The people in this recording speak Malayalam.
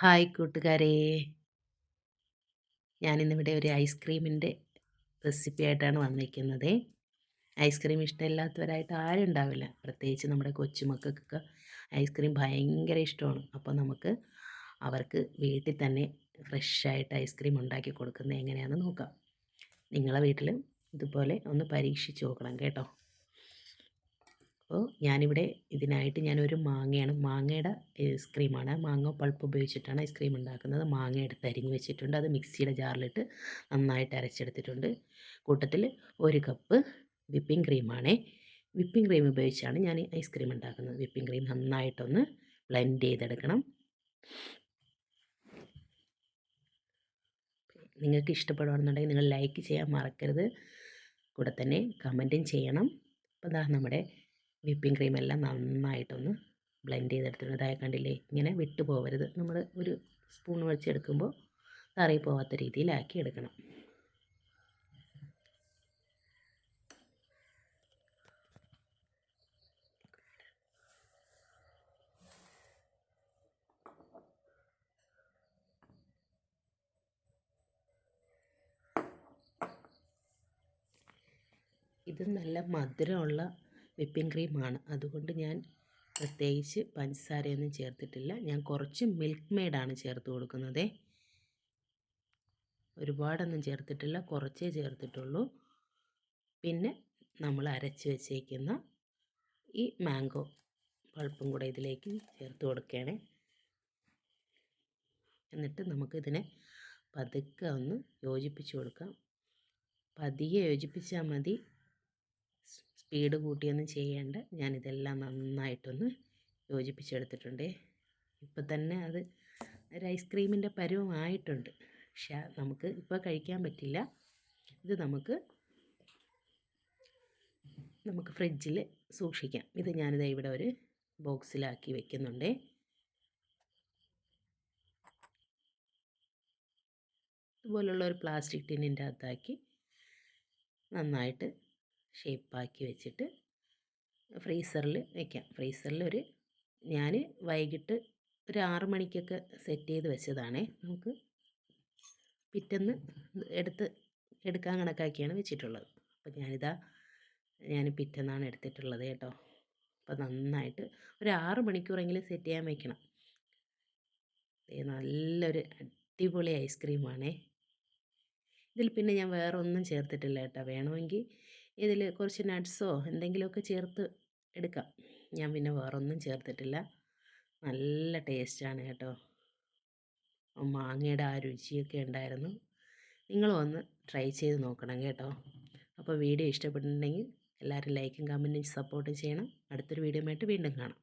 ഹായ് കൂട്ടുകാരെ. ഞാനിന്നിവിടെ ഒരു ഐസ്ക്രീമിന്റെ റെസിപ്പി ആയിട്ടാണ് വന്നിരിക്കുന്നത്. ഐസ്ക്രീം ഇഷ്ടമില്ലാത്തവരായിട്ട് ആരും ഉണ്ടാവില്ല. പ്രത്യേകിച്ച് നമ്മുടെ കൊച്ചുമക്കൾക്കൊക്കെ ഐസ്ക്രീം ഭയങ്കര ഇഷ്ടമാണ്. അപ്പോൾ നമുക്ക് അവർക്ക് വീട്ടിൽ തന്നെ ഫ്രഷായിട്ട് ഐസ്ക്രീം ഉണ്ടാക്കി കൊടുക്കുന്നത് എങ്ങനെയാണെന്ന് നോക്കാം. നിങ്ങളെ വീട്ടിൽ ഇതുപോലെ ഒന്ന് പരീക്ഷിച്ച് നോക്കണം കേട്ടോ. അപ്പോൾ ഞാനിവിടെ ഇതിനായിട്ട് ഞാനൊരു മാങ്ങയാണ്. മാങ്ങയുടെ ഐസ്ക്രീമാണ്. മാങ്ങ പൾപ്പ് ഉപയോഗിച്ചിട്ടാണ് ഐസ്ക്രീം ഉണ്ടാക്കുന്നത്. മാങ്ങ എടുത്ത് അരിഞ്ഞ് വെച്ചിട്ടുണ്ട്. അത് മിക്സിയുടെ ജാറിലിട്ട് നന്നായിട്ട് അരച്ചെടുത്തിട്ടുണ്ട്. കൂട്ടത്തിൽ ഒരു കപ്പ് വിപ്പിംഗ് ക്രീമാണ്. വിപ്പിംഗ് ക്രീം ഉപയോഗിച്ചാണ് ഞാൻ ഐസ്ക്രീം ഉണ്ടാക്കുന്നത്. വിപ്പിംഗ് ക്രീം നന്നായിട്ടൊന്ന് ബ്ലെൻഡ് ചെയ്തെടുക്കണം. നിങ്ങൾക്ക് ഇഷ്ടപ്പെടുകയാണെന്നുണ്ടെങ്കിൽ നിങ്ങൾ ലൈക്ക് ചെയ്യാൻ മറക്കരുത്. കൂടെ തന്നെ കമന്റും ചെയ്യണം. അപ്പോൾ നമ്മുടെ വിപ്പിംഗ് ക്രീമെല്ലാം നന്നായിട്ടൊന്ന് ബ്ലെൻഡ് ചെയ്തെടുത്തിട്ടുണ്ട്. ഇതായ കണ്ടില്ലേ? ഇങ്ങനെ വിട്ടു പോകരുത് നമ്മൾ ഒരു സ്പൂൺ വെച്ചെടുക്കുമ്പോൾ തറി പോവാത്ത രീതിയിലാക്കി എടുക്കണം. ഇത് നല്ല മധുരമുള്ള വിപ്പിംഗ് ക്രീമാണ്. അതുകൊണ്ട് ഞാൻ പ്രത്യേകിച്ച് പഞ്ചസാരയൊന്നും ചേർത്തിട്ടില്ല. ഞാൻ കുറച്ച് മിൽക്ക് മെയ്ഡാണ് ചേർത്ത് കൊടുക്കുന്നത്. ഒരുപാടൊന്നും ചേർത്തിട്ടില്ല. കുറച്ചേ ചേർത്തിട്ടുള്ളൂ. പിന്നെ നമ്മൾ അരച്ച് വെച്ചേക്കുന്ന ഈ മാംഗോ പൾപ്പും കൂടെ ഇതിലേക്ക് ചേർത്ത് കൊടുക്കണേ എന്നിട്ട് നമുക്കിതിനെ പതുക്കെ ഒന്ന് യോജിപ്പിച്ച് കൊടുക്കാം. പതിയെ യോജിപ്പിച്ചാൽ മതി. സ്പീഡ് കൂട്ടിയൊന്നും ചെയ്യേണ്ട. ഞാനിതെല്ലാം നന്നായിട്ടൊന്ന് യോജിപ്പിച്ചെടുത്തിട്ടുണ്ട്. ഇപ്പം തന്നെ അത് ഒരു ഐസ്ക്രീമിന്റെ പരുവമായിട്ടുണ്ട് പക്ഷേ നമുക്ക് ഇപ്പോൾ കഴിക്കാൻ പറ്റില്ല. ഇത് നമുക്ക് നമുക്ക് ഫ്രിഡ്ജിൽ സൂക്ഷിക്കാം. ഇത് ഞാനിത് ഇവിടെ ഒരു ബോക്സിലാക്കി വെക്കുന്നുണ്ട്. ഇതുപോലുള്ള ഒരു പ്ലാസ്റ്റിക് ടിന്നിന്റെ അകത്താക്കി നന്നായിട്ട് ഷേപ്പാക്കി വെച്ചിട്ട് ഫ്രീസറിൽ വയ്ക്കാം ഫ്രീസറിൽ ഒരു ഞാൻ വൈകിട്ട് ഒരു ആറ് മണിക്കൊക്കെ സെറ്റ് ചെയ്ത് വെച്ചതാണേ. നമുക്ക് പിറ്റേന്ന് എടുത്ത് എടുക്കാൻ കണക്കാക്കിയാണ് വെച്ചിട്ടുള്ളത്. അപ്പോൾ ഞാനിതാ ഞാൻ പിറ്റേന്നാണ് എടുത്തിട്ടുള്ളത് കേട്ടോ. അപ്പോൾ നന്നായിട്ട് ഒരു ആറ് മണിക്കൂറെങ്കിലും സെറ്റ് ചെയ്യാൻ വയ്ക്കണം നല്ലൊരു അടിപൊളി ഐസ്ക്രീമാണേ. ഇതിൽ പിന്നെ ഞാൻ വേറൊന്നും ചേർത്തിട്ടില്ല കേട്ടോ. വേണമെങ്കിൽ ഇതിൽ കുറച്ച് നട്ട്സോ എന്തെങ്കിലുമൊക്കെ ചേർത്ത് എടുക്കാം. ഞാൻ പിന്നെ വേറൊന്നും ചേർത്തിട്ടില്ല. നല്ല ടേസ്റ്റാണ് കേട്ടോ. മാങ്ങയുടെ ആ രുചിയൊക്കെ ഉണ്ടായിരുന്നു. നിങ്ങളും ഒന്ന് ട്രൈ ചെയ്ത് നോക്കണം കേട്ടോ. അപ്പോൾ വീഡിയോ ഇഷ്ടപ്പെട്ടിട്ടുണ്ടെങ്കിൽ എല്ലാവരും ലൈക്കും കമന്റും സപ്പോർട്ടും ചെയ്യണം. അടുത്തൊരു വീഡിയോ ആയിട്ട് വീണ്ടും കാണാം.